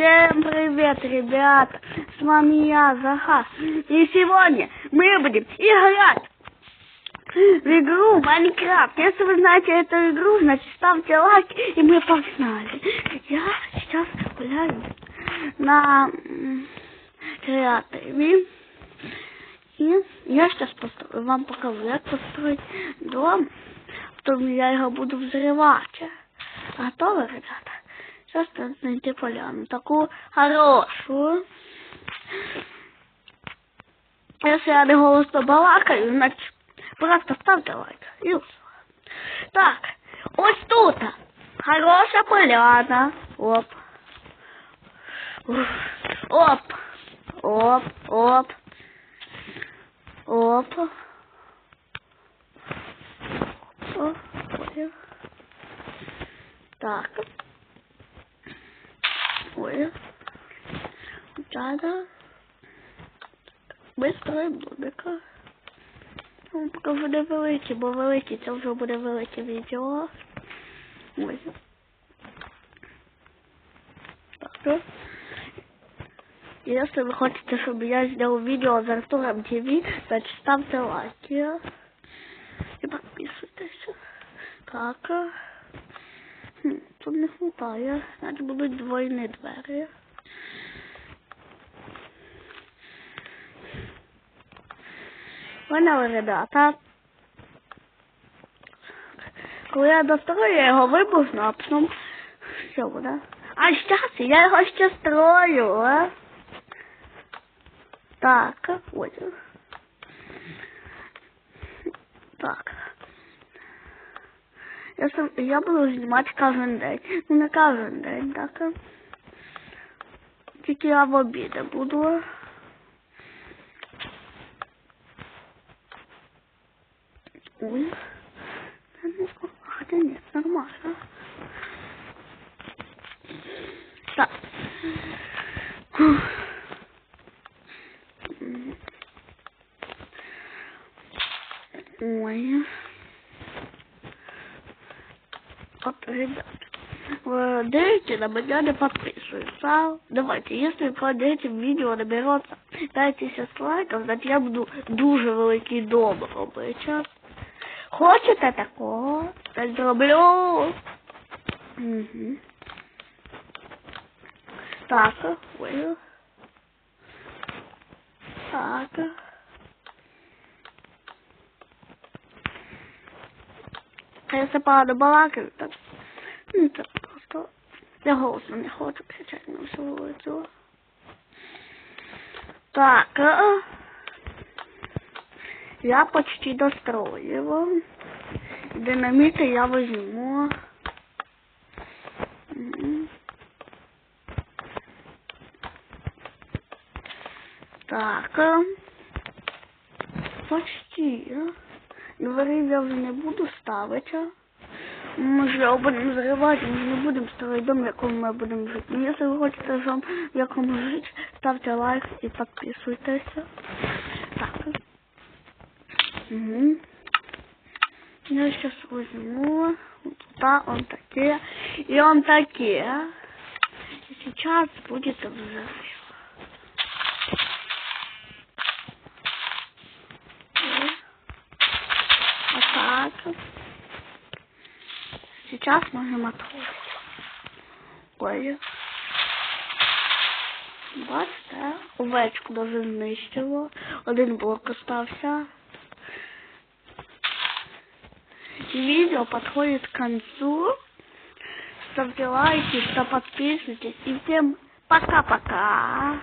Всем привет, ребята! С вами я, Захар. И сегодня мы будем играть в игру Майнкрафт. Если вы знаете эту игру, значит ставьте лайк, и мы погнали. Я сейчас гуляю на креаторе. И я сейчас построю, вам покажу, как построить дом. Потом я его буду взрывать. Готовы, ребята? Сейчас надо найти поляну. Такую хорошую. Если я не голосно балакаю, значит просто ставте лайк. І все. Так, ось тут. Хороша поляна. Оп. Оп. Оп. Оп. Оп. Оп. Так. Ой. Надо. Ми строїмо домика. Ну, поки буде великий, бо великий це вже буде велике відео. Ось. Так. Если вы хотите, чтобы я сделал видео за Артуром ТВ, значит ставьте лайки и подписывайтесь. Так. Хм, тут не хватає. Значить будуть двойні двері. Поняли, ребята? Коли я дострою, я його вибухну, а потім все буде. А зараз я його ще строю, а? Так, ось. Так. Я, сам, я буду знімати кожен день. Ну не кожен день, так. Тільки я в обіди буду. Ой. Хотя нет, нормально. Так. Ой. Дети на меня не подписываются. Давайте, если под этим видео наберется 5000 лайков, значит я буду дуже великий дом робити. Хочете такого? Так зроблю. Угу. Так, ой. Так. А если погано балакаю, так ну це просто я голосно не хочу кричати на всю вулицю. Так. Я почти достроил. Динамиты я возьму. Так. Почти. Двері я вже не буду ставити. Може, будемо зривати, ми не будемо строить дом, в якому ми будемо жити. Ну, якщо ви хочете дом, в якому жити, ставте лайк і підписуйтесь. Так. Угу. Я сейчас возьму вот туда, он такие, и он такие. И сейчас будет взрыв. Сейчас можем открыть. Ой. Бачите, овечку даже знищило. Один блок остався. Видео подходит к концу. Ставьте лайки, что подписывайтесь. И всем пока-пока.